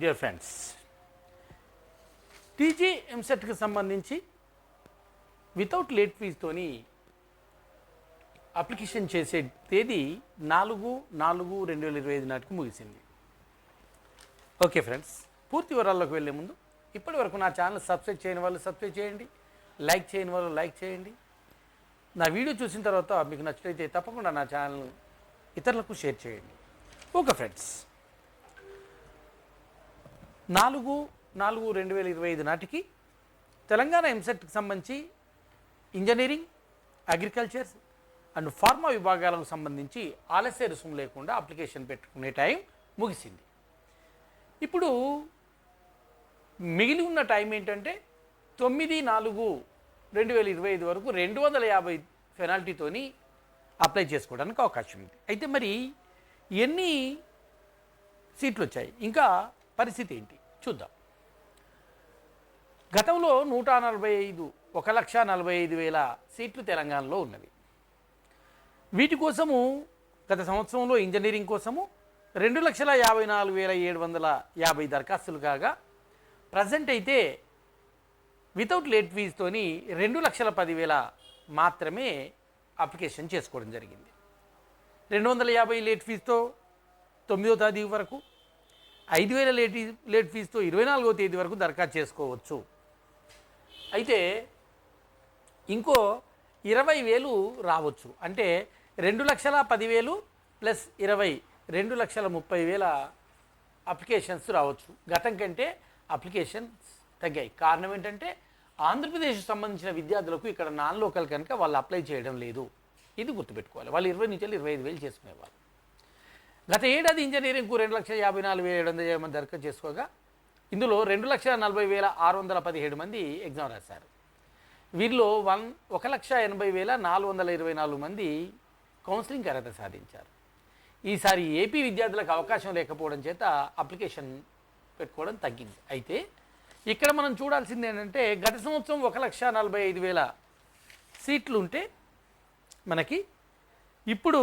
Dear friends TG ఎంసెట్కి సంబంధించి without late ఫీజుతోని application చేసే తేదీ నాలుగు నాలుగు రెండు వేల ఇరవై ఐదు నాటికి ముగిసింది. ఓకే ఫ్రెండ్స్ పూర్తి వివరాల్లోకి వెళ్ళే ముందు ఇప్పటి వరకు నా ఛానల్ సబ్స్క్రైబ్ చేయని వాళ్ళు సబ్స్క్రైబ్ చేయండి లైక్ చేయని వాళ్ళు లైక్ చేయండి. నా వీడియో చూసిన తర్వాత మీకు నచ్చినైతే తప్పకుండా నా ఛానల్ ఇతరులకు షేర్ చేయండి. ఓకే ఫ్రెండ్స్ నాలుగు నాలుగు రెండు వేల ఇరవై ఐదు నాటికి తెలంగాణ ఎంసెట్కి సంబంధించి ఇంజనీరింగ్ అగ్రికల్చర్ అండ్ ఫార్మా విభాగాలకు సంబంధించి ఆలస్య రుసుము లేకుండా అప్లికేషన్ పెట్టుకునే టైం ముగిసింది. ఇప్పుడు మిగిలి ఉన్న టైం ఏంటంటే తొమ్మిది నాలుగు రెండు వేల ఇరవై ఐదు వరకు రెండు వందల యాభై పెనాల్టీతోని అప్లై చేసుకోవడానికి అవకాశం ఉంది. అయితే మరి ఎన్ని సీట్లు వచ్చాయి? ఇంకా పరిస్థితి ఏంటి? చూద్దాం. గతంలో నూట నలభై ఐదు ఒక లక్ష నలభై ఐదు వేల సీట్లు తెలంగాణలో ఉన్నవి. వీటి కోసము గత సంవత్సరంలో ఇంజనీరింగ్ కోసము రెండు లక్షల యాభై నాలుగు వేల ఏడు వందల యాభై దరఖాస్తులు కాగా ప్రజెంట్ అయితే వితౌట్ లేట్ ఫీజుతోని రెండు లక్షల పదివేల మాత్రమే అప్లికేషన్ చేసుకోవడం జరిగింది. రెండు వందల యాభై లేట్ ఫీజుతో తొమ్మిదో తేదీ వరకు ఐదు వేల లేట్ లేట్ ఫీజుతో ఇరవై నాలుగో తేదీ వరకు దరఖాస్తు చేసుకోవచ్చు. అయితే ఇంకో ఇరవై వేలు రావచ్చు. అంటే రెండు లక్షల పదివేలు ప్లస్ ఇరవై రెండు లక్షల ముప్పై వేల అప్లికేషన్స్ రావచ్చు. గతం కంటే అప్లికేషన్స్ తగ్గాయి. కారణం ఏంటంటే ఆంధ్రప్రదేశ్ సంబంధించిన విద్యార్థులకు ఇక్కడ నాన్ లోకల్ కనుక వాళ్ళు అప్లై చేయడం లేదు. ఇది గుర్తుపెట్టుకోవాలి. వాళ్ళు ఇరవై నుంచి ఇరవై ఐదు వేలు చేసుకునేవాళ్ళు. గత ఏడాది ఇంజనీరింగ్కు రెండు లక్షల యాభై నాలుగు వేల ఏడు వందల యాభై మంది దరఖాస్తు చేసుకోగా ఇందులో రెండు లక్షల నలభై వేల ఆరు వందల పదిహేడు మంది ఎగ్జామ్ రాశారు. వీరిలో వన్ ఒక లక్ష ఎనభై వేల నాలుగు వందల ఇరవై నాలుగు మంది కౌన్సిలింగ్ అర్హత సాధించారు. ఈసారి ఏపీ విద్యార్థులకు అవకాశం లేకపోవడం చేత అప్లికేషన్ పెట్టుకోవడం తగ్గింది. అయితే ఇక్కడ మనం చూడాల్సింది ఏంటంటే గత సంవత్సరం ఒక లక్ష నలభై ఐదు వేల సీట్లు ఉంటే మనకి ఇప్పుడు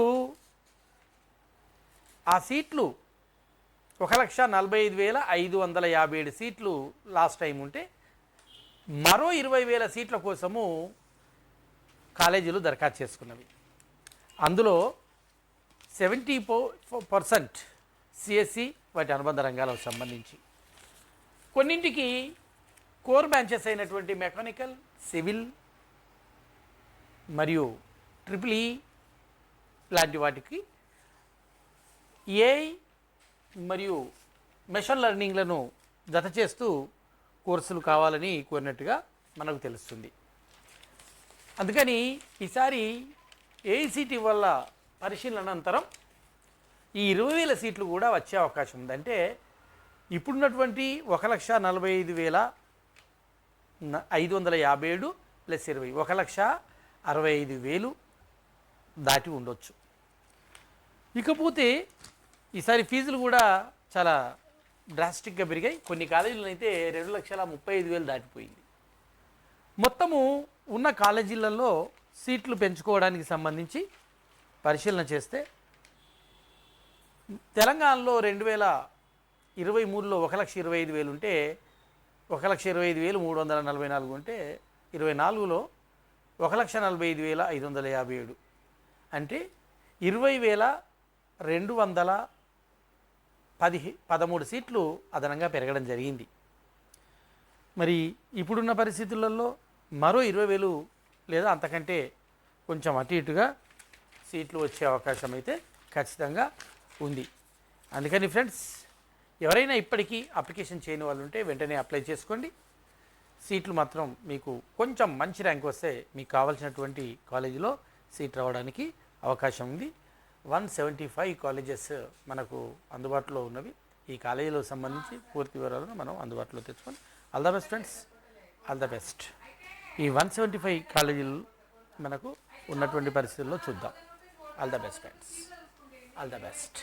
ఆ సీట్లు ఒక లక్ష నలభై ఐదు వేల ఐదు వందల యాభై ఏడు సీట్లు లాస్ట్ టైం ఉంటే మరో ఇరవై వేల సీట్ల కోసము కాలేజీలు దరఖాస్తు చేసుకున్నవి. అందులో సెవెంటీ పో పర్సెంట్ సిఎస్సి వాటి అనుబంధ రంగాలకు సంబంధించి. కొన్నింటికి కోర్ బ్రాంచెస్ అయినటువంటి మెకానికల్ సివిల్ మరియు ట్రిపుల్ ఈ లాంటి వాటికి ఏఐ మరియు మెషన్ లెర్నింగ్లను జత చేస్తూ కోర్సులు కావాలని కోరినట్టుగా మనకు తెలుస్తుంది. అందుకని ఈసారి ఏఐసిటి వల్ల పరిశీలన అనంతరం ఈ ఇరవై వేల సీట్లు కూడా వచ్చే అవకాశం ఉంది. అంటే ఇప్పుడున్నటువంటి ఒక లక్ష నలభై ఐదు వేల ఐదు వందల యాభై ఏడు ప్లస్ ఇరవై ఒక లక్ష అరవై ఐదు వేలు దాటి ఉండొచ్చు. ఇకపోతే ఈసారి ఫీజులు కూడా చాలా డ్రాస్టిక్గా పెరిగాయి. కొన్ని కాలేజీలను అయితే రెండు లక్షల ముప్పై ఐదు వేలు దాటిపోయింది. మొత్తము ఉన్న కాలేజీలలో సీట్లు పెంచుకోవడానికి సంబంధించి పరిశీలన చేస్తే తెలంగాణలో రెండు వేల ఇరవై మూడులో ఒక లక్ష ఇరవై ఐదు వేలు ఉంటే ఒక లక్ష ఇరవై ఐదు వేలు మూడు వందల నలభై నాలుగు ఉంటే ఇరవై నాలుగులో ఒక లక్ష నలభై ఐదు వేల ఐదు వందల యాభై ఏడు. అంటే ఇరవై వేల రెండు వందల పది పదమూడు సీట్లు అదనంగా పెరగడం జరిగింది. మరి ఇప్పుడున్న పరిస్థితులలో మరో ఇరవై వేలు లేదా అంతకంటే కొంచెం అటు ఇటుగా సీట్లు వచ్చే అవకాశం అయితే ఖచ్చితంగా ఉంది. అందుకని ఫ్రెండ్స్ ఎవరైనా ఇప్పటికీ అప్లికేషన్ చేయని వాళ్ళు ఉంటే వెంటనే అప్లై చేసుకోండి. సీట్లు మాత్రం మీకు కొంచెం మంచి ర్యాంక్ వస్తే మీకు కావాల్సినటువంటి కాలేజీలో సీట్ రావడానికి అవకాశం ఉంది. వన్ సెవెంటీ ఫైవ్ కాలేజెస్ మనకు అందుబాటులో ఉన్నవి. ఈ కాలేజీలకు సంబంధించి పూర్తి వివరాలను మనం అందుబాటులో తెచ్చుకొని all the best friends all the best. ఈ వన్ సెవెంటీ ఫైవ్ కాలేజీలు మనకు ఉన్నటువంటి పరిస్థితుల్లో చూద్దాం. All the best friends all the best.